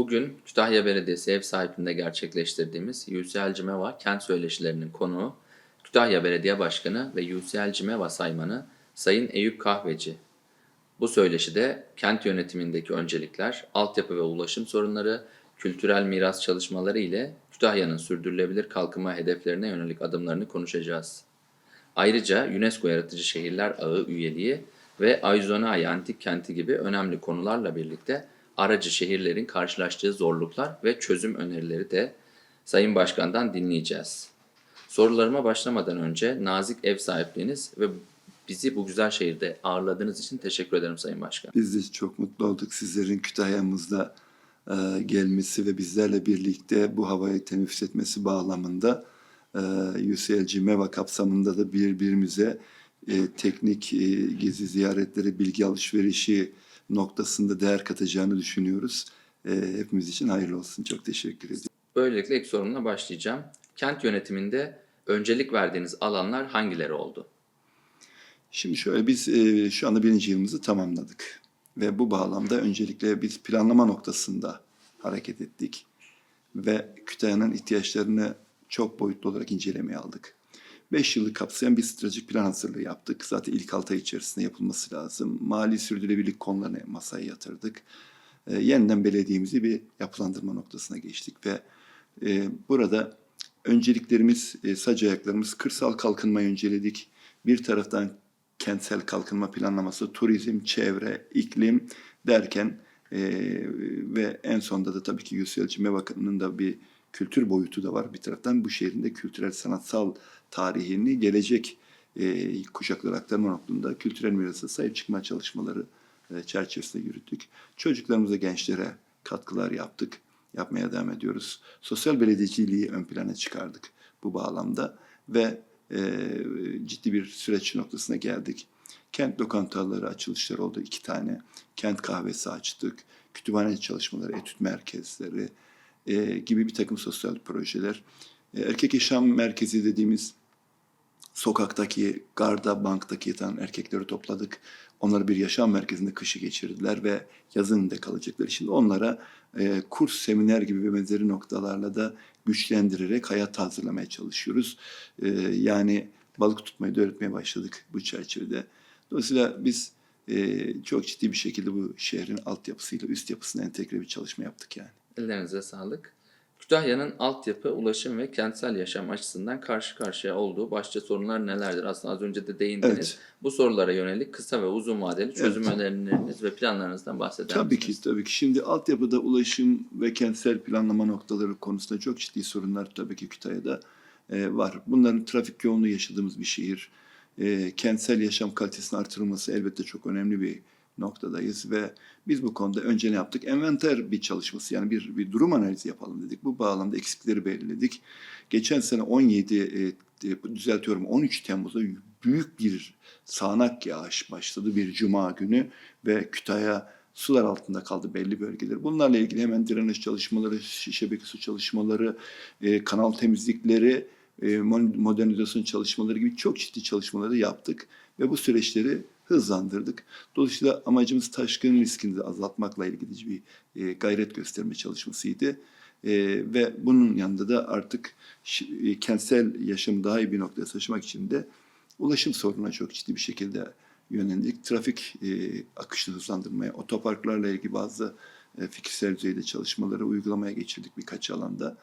Bugün Kütahya Belediyesi ev sahipliğinde gerçekleştirdiğimiz UCL Cimeva kent söyleşilerinin konuğu Kütahya Belediye Başkanı ve UCL Cimeva Saymanı Sayın Eyüp Kahveci. Bu söyleşide kent yönetimindeki öncelikler, altyapı ve ulaşım sorunları, kültürel miras çalışmaları ile Kütahya'nın sürdürülebilir kalkınma hedeflerine yönelik adımlarını konuşacağız. Ayrıca UNESCO Yaratıcı Şehirler Ağı üyeliği ve Aizonay Antik Kenti gibi önemli konularla birlikte aracı şehirlerin karşılaştığı zorluklar ve çözüm önerileri de Sayın Başkan'dan dinleyeceğiz. Sorularıma başlamadan önce nazik ev sahipliğiniz ve bizi bu güzel şehirde ağırladığınız için teşekkür ederim Sayın Başkan. Biz de çok mutlu olduk sizlerin Kütahya'mızda e, gelmesi ve bizlerle birlikte bu havayı teneffüs etmesi bağlamında e, UCLG MEVA kapsamında da birbirimize e, teknik e, gezi ziyaretleri, bilgi alışverişi noktasında değer katacağını düşünüyoruz. E, hepimiz için hayırlı olsun. Çok teşekkür ediyorum. Böylelikle ilk sorumla başlayacağım. Kent yönetiminde öncelik verdiğiniz alanlar hangileri oldu? Şimdi şöyle biz e, şu anda birinci yılımızı tamamladık. Ve bu bağlamda öncelikle biz planlama noktasında hareket ettik. Ve Kütahya'nın ihtiyaçlarını çok boyutlu olarak incelemeye aldık. 5 yılı kapsayan bir stratejik plan hazırlığı yaptık. Zaten ilk 6 ay içerisinde yapılması lazım. Mali sürdürülebilirlik konularını masaya yatırdık. E, yeniden belediyemizi bir yapılandırma noktasına geçtik ve e, burada önceliklerimiz, e, sac ayaklarımız kırsal kalkınmayı önceledik. Bir taraftan kentsel kalkınma planlaması, turizm, çevre, iklim derken e, ve en sonunda da tabii ki UCL Cimevakı'nın da bir kültür boyutu da var. Bir taraftan bu şehrin de kültürel sanatsal tarihini gelecek e, kuşaklara aktarma noktasında kültürel mirasa sahip çıkma çalışmaları e, çerçevesinde yürüttük. Çocuklarımıza, gençlere katkılar yaptık. Yapmaya devam ediyoruz. Sosyal belediyeciliği ön plana çıkardık bu bağlamda ve e, ciddi bir süreç noktasına geldik. Kent lokantaları açılışları oldu iki tane. Kent kahvesi açtık. Kütüphane çalışmaları, etüt merkezleri e, gibi bir takım sosyal projeler. E, erkek yaşam merkezi dediğimiz sokaktaki, garda, banktaki yatan erkekleri topladık. Onları bir yaşam merkezinde kışı geçirdiler ve yazın da kalacaklar. Şimdi onlara e, kurs, seminer gibi ve benzeri noktalarla da güçlendirerek hayat hazırlamaya çalışıyoruz. E, yani balık tutmayı da öğretmeye başladık bu çerçevede. Dolayısıyla biz e, çok ciddi bir şekilde bu şehrin altyapısıyla üst yapısına entegre bir çalışma yaptık yani. Ellerinize sağlık. Kütahya'nın altyapı, ulaşım ve kentsel yaşam açısından karşı karşıya olduğu başlıca sorunlar nelerdir? Aslında az önce de değindiniz. Evet. Bu sorulara yönelik kısa ve uzun vadeli çözüm Evet. önerileriniz ve planlarınızdan bahseder Tabii misiniz? ki, tabii ki. Şimdi altyapıda ulaşım ve kentsel planlama noktaları konusunda çok ciddi sorunlar tabii ki Kütahya'da e, var. Bunların trafik yoğunluğu yaşadığımız bir şehir. E, kentsel yaşam kalitesinin artırılması elbette çok önemli bir noktadayız ve biz bu konuda önce ne yaptık? Envanter bir çalışması yani bir, bir durum analizi yapalım dedik. Bu bağlamda eksikleri belirledik. Geçen sene 17, e, e, düzeltiyorum 13 Temmuz'da büyük bir sağanak yağış başladı bir cuma günü ve Kütahya sular altında kaldı belli bölgeler. Bunlarla ilgili hemen direnç çalışmaları, şebeke su çalışmaları, e, kanal temizlikleri, e, modernizasyon çalışmaları gibi çok ciddi çalışmaları yaptık ve bu süreçleri hızlandırdık. Dolayısıyla amacımız taşkın riskini de azaltmakla ilgili bir e, gayret gösterme çalışmasıydı. E, ve bunun yanında da artık e, kentsel yaşamı daha iyi bir noktaya taşımak için de ulaşım sorununa çok ciddi bir şekilde yöneldik. Trafik e, akışını hızlandırmaya, otoparklarla ilgili bazı e, fikirsel düzeyde çalışmaları uygulamaya geçirdik birkaç alanda.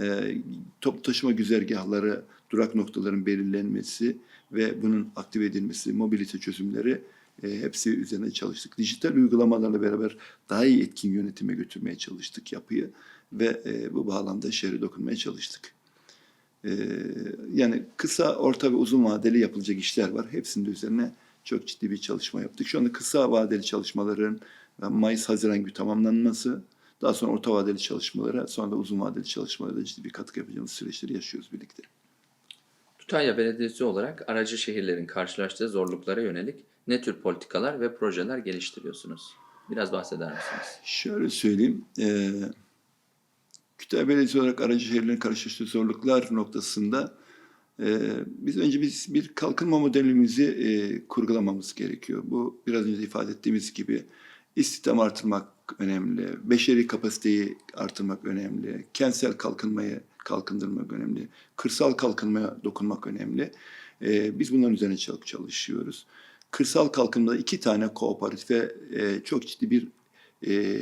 E, toplu taşıma güzergahları, durak noktaların belirlenmesi ve bunun aktive edilmesi, mobilite çözümleri e, hepsi üzerine çalıştık. Dijital uygulamalarla beraber daha iyi etkin yönetime götürmeye çalıştık yapıyı ve e, bu bağlamda şehre dokunmaya çalıştık. Ee, yani kısa, orta ve uzun vadeli yapılacak işler var. Hepsinin üzerine çok ciddi bir çalışma yaptık. Şu anda kısa vadeli çalışmaların e, Mayıs-Haziran gibi tamamlanması, daha sonra orta vadeli çalışmalara, sonra da uzun vadeli çalışmalara da ciddi bir katkı yapacağımız süreçleri yaşıyoruz birlikte. Kütahya Belediyesi olarak aracı şehirlerin karşılaştığı zorluklara yönelik ne tür politikalar ve projeler geliştiriyorsunuz? Biraz bahseder misiniz? Şöyle söyleyeyim, e, Kütahya Belediyesi olarak aracı şehirlerin karşılaştığı zorluklar noktasında e, biz önce biz bir kalkınma modelimizi e, kurgulamamız gerekiyor. Bu biraz önce ifade ettiğimiz gibi istihdam artırmak, önemli. Beşeri kapasiteyi artırmak önemli. Kentsel kalkınmayı kalkındırmak önemli. Kırsal kalkınmaya dokunmak önemli. Ee, biz bunların üzerine çok çalışıyoruz. Kırsal kalkınmada iki tane kooperatife e, çok ciddi bir e,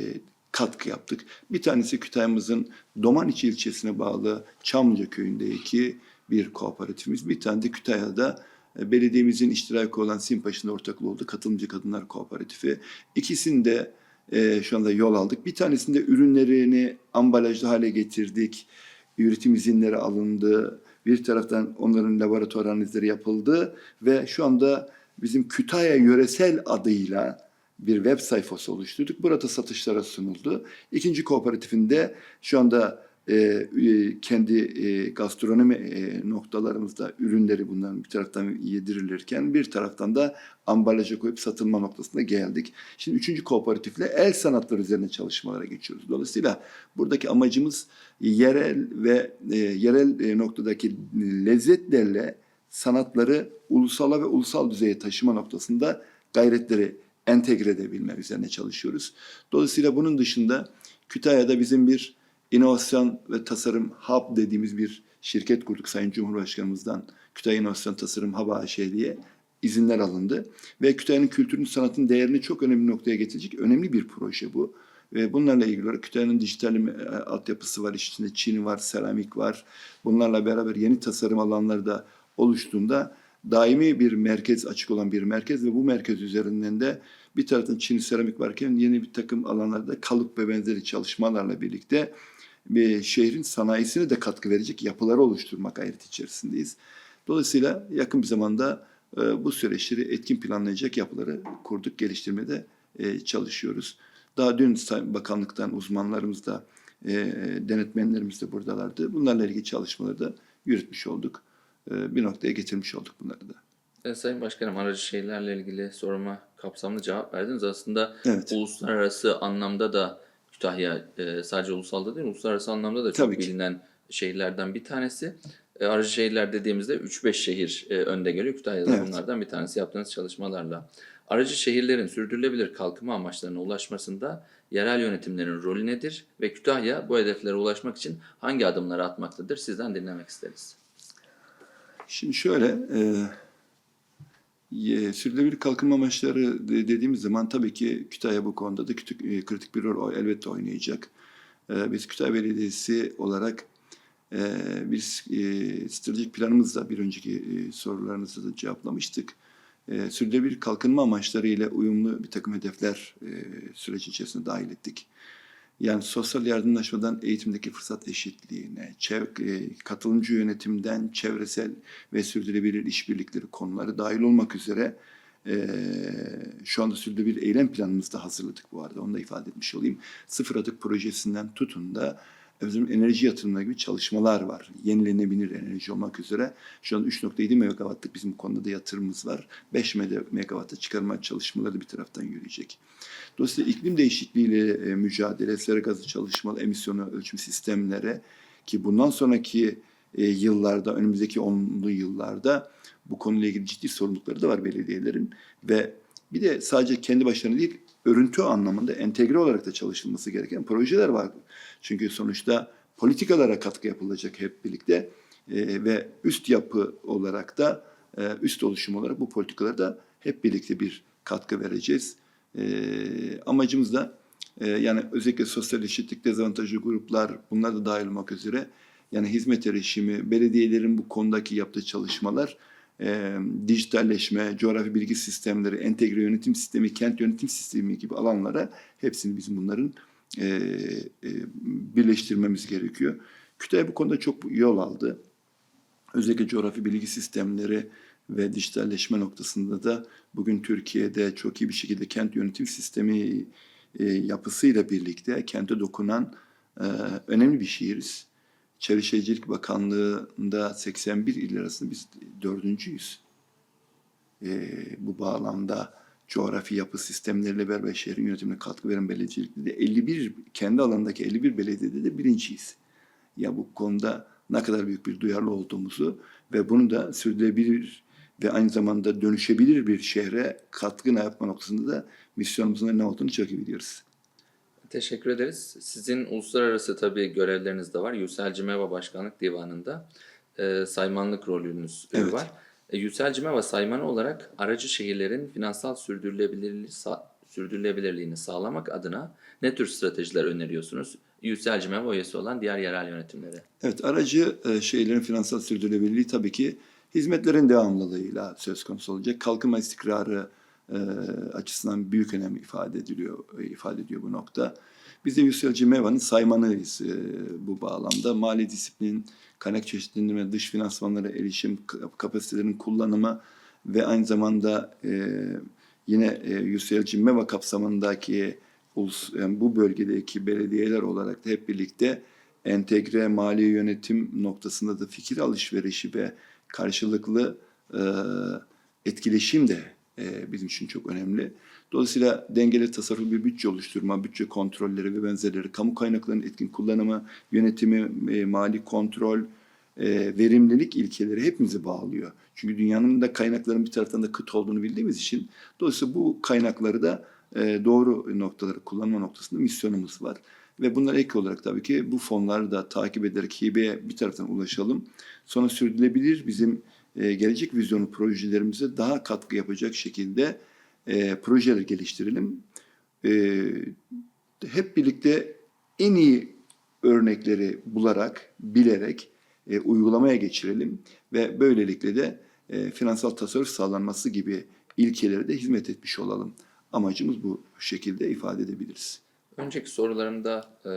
katkı yaptık. Bir tanesi Kütahya'mızın Domaniçi ilçesine bağlı Çamlıca köyündeki bir kooperatifimiz. Bir tane de Kütahya'da e, belediyemizin iştirakı olan Simpaş'ın ortaklığı oldu. Katılımcı Kadınlar Kooperatifi. İkisini de e, şu anda yol aldık. Bir tanesinde ürünlerini ambalajlı hale getirdik. Üretim izinleri alındı. Bir taraftan onların laboratuvar analizleri yapıldı ve şu anda bizim Kütahya Yöresel adıyla bir web sayfası oluşturduk. Burada satışlara sunuldu. İkinci kooperatifinde şu anda kendi e, gastronomi e, noktalarımızda ürünleri bunların bir taraftan yedirilirken bir taraftan da ambalaja koyup satılma noktasına geldik. Şimdi üçüncü kooperatifle el sanatları üzerine çalışmalara geçiyoruz. Dolayısıyla buradaki amacımız yerel ve e, yerel e, noktadaki lezzetlerle sanatları ulusala ve ulusal düzeye taşıma noktasında gayretleri entegre edebilme üzerine çalışıyoruz. Dolayısıyla bunun dışında Kütahya'da bizim bir inovasyon ve tasarım hub dediğimiz bir şirket kurduk Sayın Cumhurbaşkanımızdan. Kütahya İnovasyon Tasarım Hub AŞ diye izinler alındı. Ve Kütahya'nın kültürün sanatın değerini çok önemli noktaya getirecek önemli bir proje bu. Ve bunlarla ilgili olarak Kütahya'nın dijital e, altyapısı var, içinde Çin var, seramik var. Bunlarla beraber yeni tasarım alanları da oluştuğunda daimi bir merkez açık olan bir merkez ve bu merkez üzerinden de bir taraftan Çin seramik varken yeni bir takım alanlarda kalıp ve benzeri çalışmalarla birlikte bir şehrin sanayisine de katkı verecek yapıları oluşturmak gayreti içerisindeyiz. Dolayısıyla yakın bir zamanda e, bu süreçleri etkin planlayacak yapıları kurduk, geliştirmede e, çalışıyoruz. Daha dün bakanlıktan uzmanlarımız da, e, denetmenlerimiz de buradalardı. Bunlarla ilgili çalışmaları da yürütmüş olduk. E, bir noktaya getirmiş olduk bunları da. E, Sayın Başkanım aracı şehirlerle ilgili soruma kapsamlı cevap verdiniz. Aslında Evet. uluslararası anlamda da Kütahya e, sadece ulusalda değil uluslararası anlamda da çok Tabii ki. bilinen şehirlerden bir tanesi. E, aracı şehirler dediğimizde 3-5 şehir e, önde geliyor. Kütahya da Evet. bunlardan bir tanesi yaptığınız çalışmalarla. Aracı şehirlerin sürdürülebilir kalkınma amaçlarına ulaşmasında yerel yönetimlerin rolü nedir ve Kütahya bu hedeflere ulaşmak için hangi adımları atmaktadır? Sizden dinlemek isteriz. Şimdi şöyle, e, sürdürülebilir kalkınma amaçları de- dediğimiz zaman tabii ki Kütahya bu konuda da e, kritik bir rol elbette oynayacak. E, biz Kütahya Belediyesi olarak e, bir e, stratejik planımızla bir önceki sorularınızı da cevaplamıştık. Sürdürülebilir kalkınma amaçları ile uyumlu bir takım hedefler süreci içerisinde dahil ettik. Yani sosyal yardımlaşmadan eğitimdeki fırsat eşitliğine, e, katılımcı yönetimden çevresel ve sürdürülebilir işbirlikleri konuları dahil olmak üzere e, şu anda sürdürülebilir eylem planımızı da hazırladık bu arada. Onu da ifade etmiş olayım. Sıfır atık projesinden tutun da bizim enerji yatırımları gibi çalışmalar var. Yenilenebilir enerji olmak üzere. Şu an 3.7 megawattlık bizim konuda da yatırımımız var. 5 megawatta çıkarma çalışmaları bir taraftan yürüyecek. Dolayısıyla iklim değişikliğiyle e, mücadele, sera gazı çalışmalı emisyonu ölçüm sistemlere ki bundan sonraki e, yıllarda, önümüzdeki onlu yıllarda bu konuyla ilgili ciddi sorumlulukları da var belediyelerin ve bir de sadece kendi başlarına değil, örüntü anlamında entegre olarak da çalışılması gereken projeler var. Çünkü sonuçta politikalara katkı yapılacak hep birlikte e, ve üst yapı olarak da e, üst oluşum olarak bu politikalara da hep birlikte bir katkı vereceğiz. E, amacımız da e, yani özellikle sosyal eşitlik dezavantajlı gruplar bunlar da dahil olmak üzere yani hizmet erişimi, belediyelerin bu konudaki yaptığı çalışmalar, e, dijitalleşme, coğrafi bilgi sistemleri, entegre yönetim sistemi, kent yönetim sistemi gibi alanlara hepsini bizim bunların e, e, birleştirmemiz gerekiyor. Kütahya bu konuda çok yol aldı. Özellikle coğrafi bilgi sistemleri ve dijitalleşme noktasında da bugün Türkiye'de çok iyi bir şekilde kent yönetim sistemi e, yapısıyla birlikte kente dokunan e, önemli bir şehiriz. Çevre Bakanlığı'nda 81 il arasında biz dördüncüyüz. E, bu bağlamda coğrafi yapı sistemleriyle beraber şehrin yönetimine katkı veren belediyecilikte de 51, kendi alandaki 51 belediyede de birinciyiz. Ya bu konuda ne kadar büyük bir duyarlı olduğumuzu ve bunu da sürdürülebilir ve aynı zamanda dönüşebilir bir şehre katkı yapma noktasında da misyonumuzun ne olduğunu çok iyi biliyoruz. Teşekkür ederiz. Sizin uluslararası tabii görevleriniz de var. Yüsel Cimeva Başkanlık Divanı'nda e, saymanlık rolünüz e, Evet. var. E, Yüsel Cimeva saymanı olarak aracı şehirlerin finansal sürdürülebilirliği, sa- sürdürülebilirliğini sağlamak adına ne tür stratejiler öneriyorsunuz? Yüsel Cimeva üyesi olan diğer yerel yönetimlere. Evet, aracı e, şeylerin finansal sürdürülebilirliği tabii ki hizmetlerin devamlılığıyla söz konusu olacak. Kalkınma istikrarı e, açısından büyük önem ifade ediliyor, e, ifade ediyor bu nokta. Biz de Yusuf Meva'nın saymanıyız e, bu bağlamda. Mali disiplin, kaynak çeşitlendirme, dış finansmanlara erişim, kapasitelerin kullanımı ve aynı zamanda e, yine e, Yusuf Meva kapsamındaki ulus, yani bu bölgedeki belediyeler olarak da hep birlikte entegre mali yönetim noktasında da fikir alışverişi ve karşılıklı e, etkileşim de e, bizim için çok önemli. Dolayısıyla dengeli tasarruf bir bütçe oluşturma, bütçe kontrolleri ve benzerleri, kamu kaynaklarının etkin kullanımı, yönetimi, e, mali kontrol, e, verimlilik ilkeleri hepimizi bağlıyor. Çünkü dünyanın da kaynakların bir taraftan da kıt olduğunu bildiğimiz için dolayısıyla bu kaynakları da doğru noktaları kullanma noktasında misyonumuz var. Ve bunlara ek olarak tabii ki bu fonları da takip ederek hibeye bir taraftan ulaşalım. Sonra sürdürülebilir bizim e, gelecek vizyonu projelerimize daha katkı yapacak şekilde e, projeler geliştirelim. E, hep birlikte en iyi örnekleri bularak, bilerek e, uygulamaya geçirelim ve böylelikle de e, finansal tasarruf sağlanması gibi ilkelere de hizmet etmiş olalım. Amacımız bu şekilde ifade edebiliriz. Önceki sorularımda e,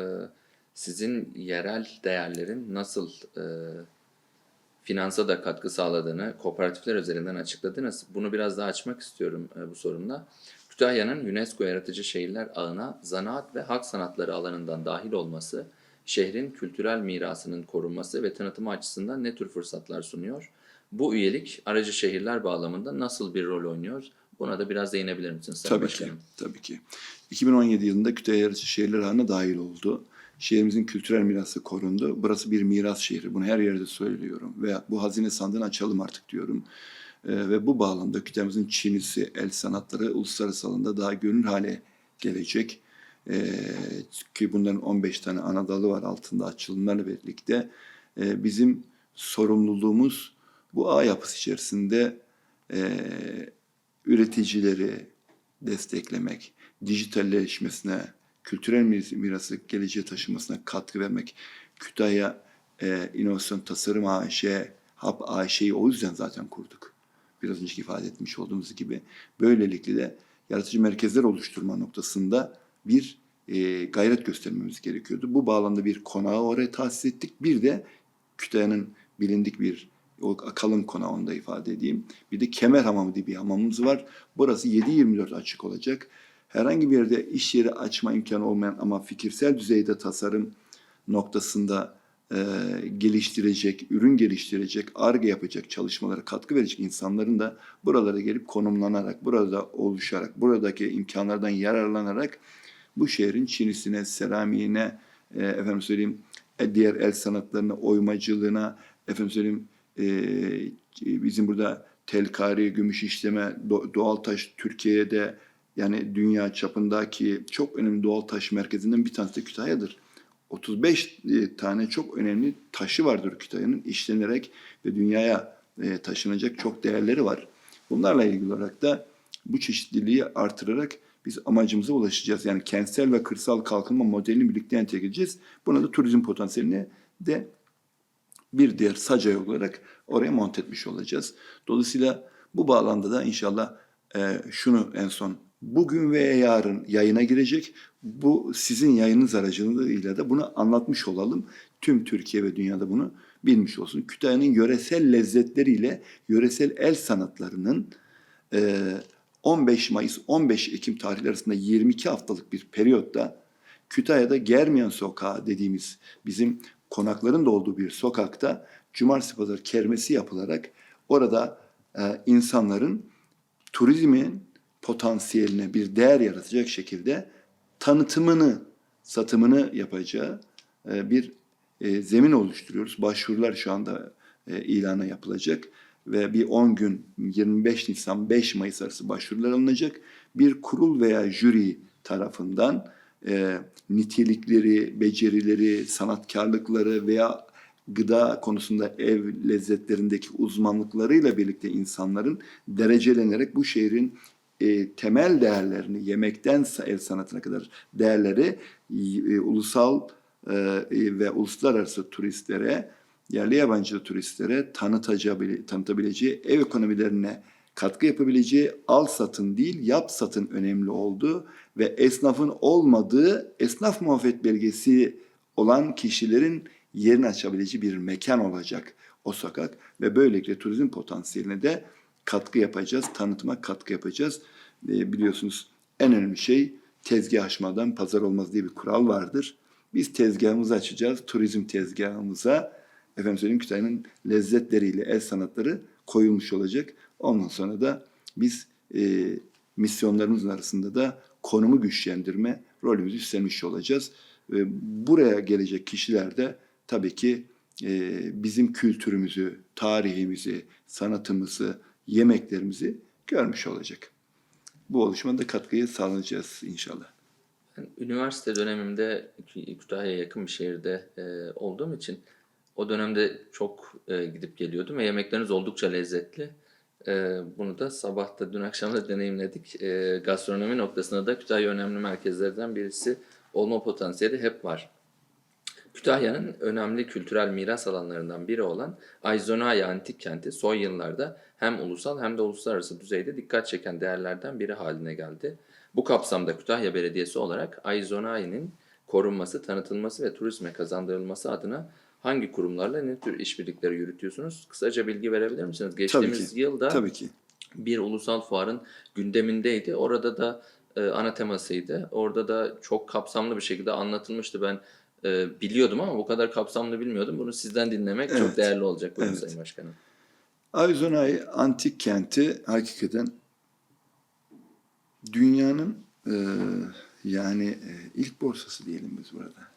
sizin yerel değerlerin nasıl e, finansa da katkı sağladığını kooperatifler üzerinden açıkladınız. Bunu biraz daha açmak istiyorum e, bu sorumla. Kütahya'nın UNESCO Yaratıcı Şehirler Ağı'na zanaat ve halk sanatları alanından dahil olması, şehrin kültürel mirasının korunması ve tanıtımı açısından ne tür fırsatlar sunuyor? Bu üyelik aracı şehirler bağlamında nasıl bir rol oynuyor? Buna da biraz değinebilir misiniz Tabii ki, Başkanım? tabii ki. 2017 yılında Kütahya Yarısı Şehirler Ağı'na dahil oldu. Şehrimizin kültürel mirası korundu. Burası bir miras şehri. Bunu her yerde söylüyorum. Ve bu hazine sandığını açalım artık diyorum. Ee, ve bu bağlamda Kütahya'mızın çinisi, el sanatları uluslararası alanda daha görünür hale gelecek. Ee, ki bunların 15 tane ana var altında açılımlarla birlikte. Ee, bizim sorumluluğumuz bu ağ yapısı içerisinde e, üreticileri desteklemek, dijitalleşmesine, kültürel miras- mirası geleceğe taşımasına katkı vermek. Kütahya e, İnovasyon Tasarım AŞ, HAP AŞ'yi o yüzden zaten kurduk. Biraz önceki ifade etmiş olduğumuz gibi. Böylelikle de yaratıcı merkezler oluşturma noktasında bir e, gayret göstermemiz gerekiyordu. Bu bağlamda bir konağı oraya tahsis ettik. Bir de Kütahya'nın bilindik bir o kalın konağı onu da ifade edeyim. Bir de kemer hamamı diye bir hamamımız var. Burası 7-24 açık olacak. Herhangi bir yerde iş yeri açma imkanı olmayan ama fikirsel düzeyde tasarım noktasında e, geliştirecek, ürün geliştirecek, ARGE yapacak çalışmalara katkı verecek insanların da buralara gelip konumlanarak, burada oluşarak, buradaki imkanlardan yararlanarak bu şehrin çinisine, seramiğine, e, efendim söyleyeyim, e, diğer el sanatlarına, oymacılığına, efendim söyleyeyim, e, bizim burada telkari, gümüş işleme, do- doğal taş Türkiye'de yani dünya çapındaki çok önemli doğal taş merkezinden bir tanesi de Kütahya'dır. 35 e, tane çok önemli taşı vardır Kütahya'nın işlenerek ve dünyaya e, taşınacak çok değerleri var. Bunlarla ilgili olarak da bu çeşitliliği artırarak biz amacımıza ulaşacağız. Yani kentsel ve kırsal kalkınma modelini birlikte entegre edeceğiz. Buna da turizm potansiyelini de bir diğer sacay olarak oraya monte etmiş olacağız. Dolayısıyla bu bağlamda da inşallah e, şunu en son bugün ve yarın yayına girecek. Bu sizin yayınınız aracılığıyla da bunu anlatmış olalım. Tüm Türkiye ve dünyada bunu bilmiş olsun. Kütahya'nın yöresel lezzetleriyle yöresel el sanatlarının e, 15 Mayıs 15 Ekim tarihleri arasında 22 haftalık bir periyotta Kütahya'da Germiyan Sokağı dediğimiz bizim konakların da olduğu bir sokakta cumartesi pazar kermesi yapılarak orada e, insanların turizmin potansiyeline bir değer yaratacak şekilde tanıtımını, satımını yapacağı e, bir e, zemin oluşturuyoruz. Başvurular şu anda e, ilana yapılacak ve bir 10 gün 25 Nisan 5 Mayıs arası başvurular alınacak. Bir kurul veya jüri tarafından e, nitelikleri, becerileri, sanatkarlıkları veya gıda konusunda ev lezzetlerindeki uzmanlıklarıyla birlikte insanların derecelenerek bu şehrin e, temel değerlerini, yemekten el sanatına kadar değerleri e, ulusal e, e, ve uluslararası turistlere, yerli yabancı turistlere tanıtabileceği, ev ekonomilerine katkı yapabileceği al satın değil yap satın önemli olduğu ve esnafın olmadığı esnaf muafiyet belgesi olan kişilerin yerini açabileceği bir mekan olacak o sokak ve böylelikle turizm potansiyeline de katkı yapacağız, tanıtıma katkı yapacağız. E, biliyorsunuz en önemli şey tezgah açmadan pazar olmaz diye bir kural vardır. Biz tezgahımızı açacağız, turizm tezgahımıza efendim söyleyeyim Kütahya'nın lezzetleriyle el sanatları koyulmuş olacak. Ondan sonra da biz e, misyonlarımızın arasında da konumu güçlendirme rolümüzü üstlenmiş olacağız. E, buraya gelecek kişiler de tabii ki e, bizim kültürümüzü, tarihimizi, sanatımızı, yemeklerimizi görmüş olacak. Bu oluşumda da katkıyı sağlayacağız inşallah. Ben üniversite dönemimde Kü- Kütahya'ya yakın bir şehirde e, olduğum için o dönemde çok e, gidip geliyordum ve yemekleriniz oldukça lezzetli. E, bunu da sabahta dün akşam da deneyimledik. E, gastronomi noktasında da Kütahya önemli merkezlerden birisi olma potansiyeli hep var. Kütahya'nın önemli kültürel miras alanlarından biri olan Ayzonaya Antik Kenti son yıllarda hem ulusal hem de uluslararası düzeyde dikkat çeken değerlerden biri haline geldi. Bu kapsamda Kütahya Belediyesi olarak Ayzonaya'nın korunması, tanıtılması ve turizme kazandırılması adına hangi kurumlarla ne tür işbirlikleri yürütüyorsunuz? Kısaca bilgi verebilir misiniz? Geçtiğimiz ki, yılda Tabii ki. bir ulusal fuarın gündemindeydi. Orada da e, ana temasıydı. Orada da çok kapsamlı bir şekilde anlatılmıştı. Ben e, biliyordum ama bu kadar kapsamlı bilmiyordum. Bunu sizden dinlemek çok Evet. değerli olacak. Buyurun Evet. Sayın Başkanım. Ayzonay antik kenti hakikaten dünyanın e, yani e, ilk borsası diyelim biz burada.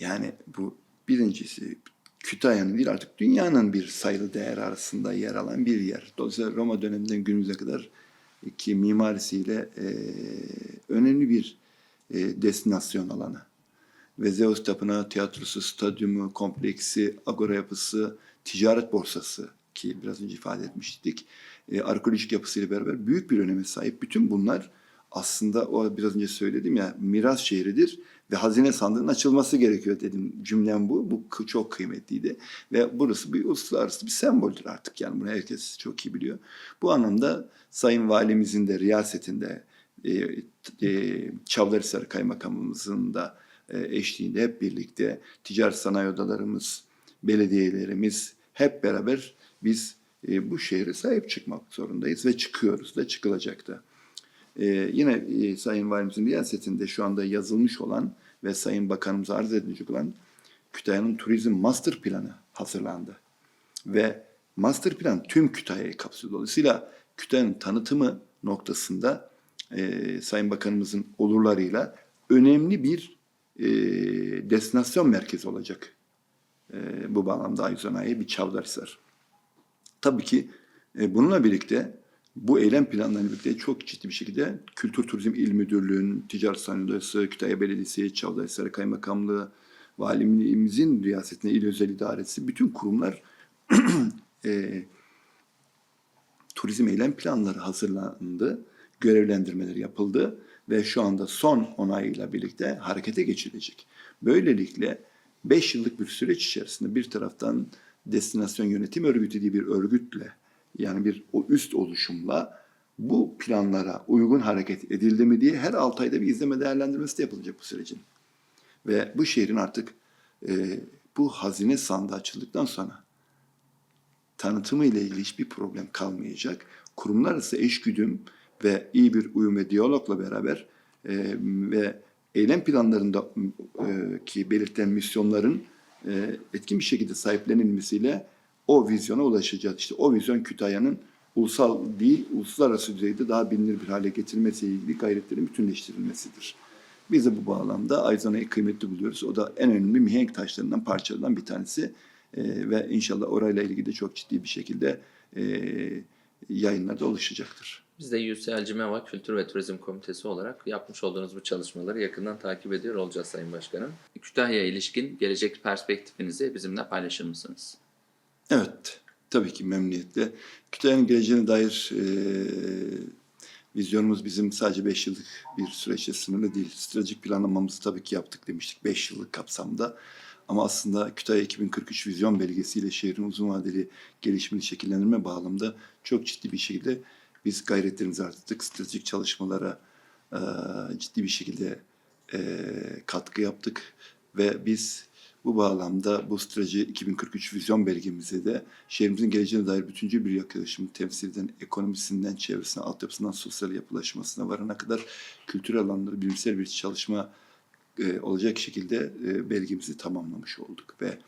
Yani bu birincisi Kütahya'nın değil artık dünyanın bir sayılı değer arasında yer alan bir yer. Dolayısıyla Roma döneminden günümüze kadar ki mimarisiyle e, önemli bir e, destinasyon alanı ve Zeus Tapınağı, tiyatrosu, stadyumu, kompleksi, agora yapısı, ticaret borsası ki biraz önce ifade etmiştik. E, arkeolojik yapısıyla beraber büyük bir öneme sahip. Bütün bunlar aslında o biraz önce söyledim ya miras şehridir ve hazine sandığının açılması gerekiyor dedim. Cümlem bu. Bu çok kıymetliydi. Ve burası bir uluslararası bir semboldür artık yani bunu herkes çok iyi biliyor. Bu anlamda Sayın Valimizin de riyasetinde e, e, Çavdarhisar Kaymakamımızın da e, eşliğinde hep birlikte ticaret sanayi odalarımız, belediyelerimiz hep beraber biz e, bu şehre sahip çıkmak zorundayız ve çıkıyoruz da çıkılacak da. E, yine e, Sayın Valimizin riyasetinde şu anda yazılmış olan ve Sayın Bakanımıza arz edilecek olan Kütahya'nın turizm master planı hazırlandı. Ve master plan tüm Kütahya'yı kapsıyor. Dolayısıyla Kütahya'nın tanıtımı noktasında e, Sayın Bakanımızın olurlarıyla önemli bir e, destinasyon merkezi olacak. E, bu bağlamda Ayzonay'a bir Çavdarhisar. Tabii ki e, bununla birlikte bu eylem planlarıyla birlikte çok ciddi bir şekilde Kültür Turizm İl Müdürlüğü'nün, Ticaret Sanayi Odası, Kütahya Belediyesi, Çavdarhisar Kaymakamlığı, Valimizin riyasetinde İl Özel İdaresi, bütün kurumlar e, turizm eylem planları hazırlandı, görevlendirmeler yapıldı ve şu anda son onayıyla birlikte harekete geçilecek. Böylelikle 5 yıllık bir süreç içerisinde bir taraftan destinasyon yönetim örgütü diye bir örgütle yani bir o üst oluşumla bu planlara uygun hareket edildi mi diye her 6 ayda bir izleme değerlendirmesi de yapılacak bu sürecin. Ve bu şehrin artık e, bu hazine sandığı açıldıktan sonra tanıtımı ile ilgili hiçbir problem kalmayacak. Kurumlar arası eşgüdüm ve iyi bir uyum ve diyalogla beraber e, ve eylem planlarında e, ki belirtilen misyonların e, etkin bir şekilde sahiplenilmesiyle o vizyona ulaşacağız. İşte o vizyon Kütahya'nın ulusal değil, uluslararası düzeyde daha bilinir bir hale getirmesiyle ilgili gayretlerin bütünleştirilmesidir. Biz de bu bağlamda Ayzana'yı kıymetli buluyoruz. O da en önemli mihenk taşlarından parçalarından bir tanesi. Ee, ve inşallah orayla ilgili de çok ciddi bir şekilde e, yayınlarda oluşacaktır. Biz de UCL Cimeva Kültür ve Turizm Komitesi olarak yapmış olduğunuz bu çalışmaları yakından takip ediyor olacağız Sayın Başkanım. Kütahya'ya ilişkin gelecek perspektifinizi bizimle paylaşır mısınız? Evet, tabii ki memnuniyetle. Kütahya'nın geleceğine dair e, vizyonumuz bizim sadece 5 yıllık bir süreçte sınırlı değil. Stratejik planlamamızı tabii ki yaptık demiştik 5 yıllık kapsamda. Ama aslında Kütahya 2043 vizyon belgesiyle şehrin uzun vadeli gelişimini şekillendirme bağlamında çok ciddi bir şekilde biz gayretlerimizi arttırdık. Stratejik çalışmalara e, ciddi bir şekilde e, katkı yaptık ve biz bu bağlamda bu strateji 2043 vizyon belgemize de şehrimizin geleceğine dair bütüncül bir yaklaşımı temsil eden ekonomisinden, çevresine, altyapısından sosyal yapılaşmasına varana kadar kültürel alanları bilimsel bir çalışma e, olacak şekilde e, belgemizi tamamlamış olduk ve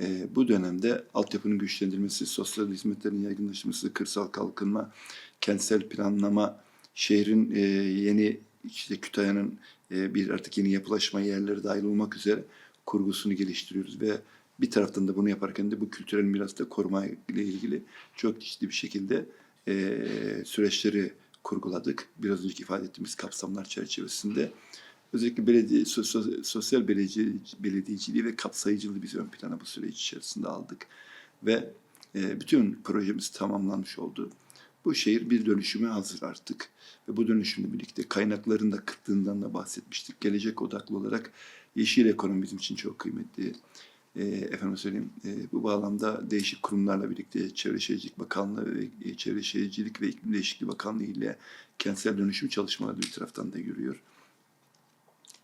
e, bu dönemde altyapının güçlendirilmesi, sosyal hizmetlerin yaygınlaşması, kırsal kalkınma, kentsel planlama, şehrin e, yeni işte Kütahya'nın e, bir artık yeni yapılaşma yerleri dahil olmak üzere kurgusunu geliştiriyoruz ve bir taraftan da bunu yaparken de bu kültürel mirası da koruma ile ilgili çok ciddi bir şekilde e, süreçleri kurguladık. Biraz önceki ifade ettiğimiz kapsamlar çerçevesinde. Özellikle belediye, sos- sosyal belediye, belediyeciliği ve kapsayıcılığı biz ön plana bu süreç içerisinde aldık. Ve e, bütün projemiz tamamlanmış oldu. Bu şehir bir dönüşüme hazır artık. Ve bu dönüşümle birlikte kaynakların da kıtlığından da bahsetmiştik. Gelecek odaklı olarak yeşil ekonomi bizim için çok kıymetli. E, efendim söyleyeyim, e, bu bağlamda değişik kurumlarla birlikte Çevre Şehircilik Bakanlığı ve e, Çevre Şehircilik ve İklim Değişikliği Bakanlığı ile kentsel dönüşüm çalışmaları bir taraftan da yürüyor.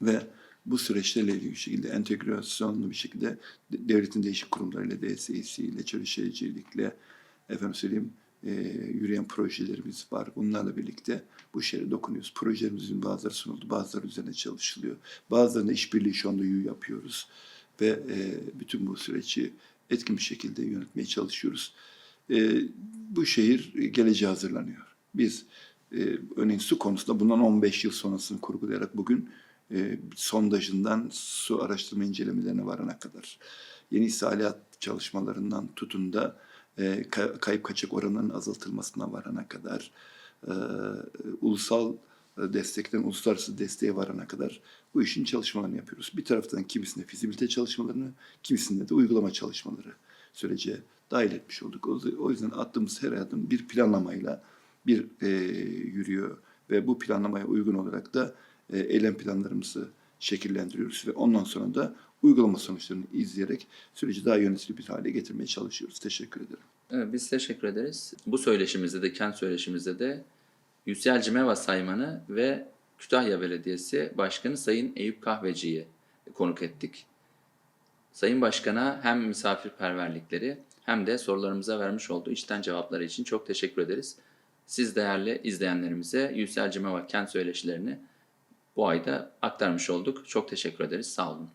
Ve bu süreçlerle ilgili bir şekilde entegrasyonlu bir şekilde de- devletin değişik kurumlarıyla, DSİ ile, Çevre Şehircilikle, efendim söyleyeyim, e, yürüyen projelerimiz var. Bunlarla birlikte bu şehre dokunuyoruz. Projelerimizin bazıları sunuldu, bazıları üzerine çalışılıyor. Bazılarında işbirliği şu anda yapıyoruz. Ve e, bütün bu süreci etkin bir şekilde yönetmeye çalışıyoruz. E, bu şehir geleceğe hazırlanıyor. Biz e, örneğin su konusunda bundan 15 yıl sonrasını kurgulayarak bugün e, sondajından su araştırma incelemelerine varana kadar yeni istihalat çalışmalarından tutun da e, ka- kayıp kaçak oranının azaltılmasına varana kadar e, ulusal destekten uluslararası desteğe varana kadar bu işin çalışmalarını yapıyoruz. Bir taraftan kimisinde fizibilite çalışmalarını, kimisinde de uygulama çalışmaları sürece dahil etmiş olduk. O yüzden attığımız her adım bir planlamayla bir e, yürüyor ve bu planlamaya uygun olarak da e, eylem planlarımızı şekillendiriyoruz ve ondan sonra da uygulama sonuçlarını izleyerek süreci daha yönetilir bir hale getirmeye çalışıyoruz. Teşekkür ederim. Evet, biz teşekkür ederiz. Bu söyleşimizde de, kent söyleşimizde de Yüksel Cimeva Saymanı ve Kütahya Belediyesi Başkanı Sayın Eyüp Kahveci'yi konuk ettik. Sayın Başkan'a hem misafirperverlikleri hem de sorularımıza vermiş olduğu içten cevapları için çok teşekkür ederiz. Siz değerli izleyenlerimize Yüksel Cimeva kent söyleşilerini bu ayda aktarmış olduk. Çok teşekkür ederiz. Sağ olun.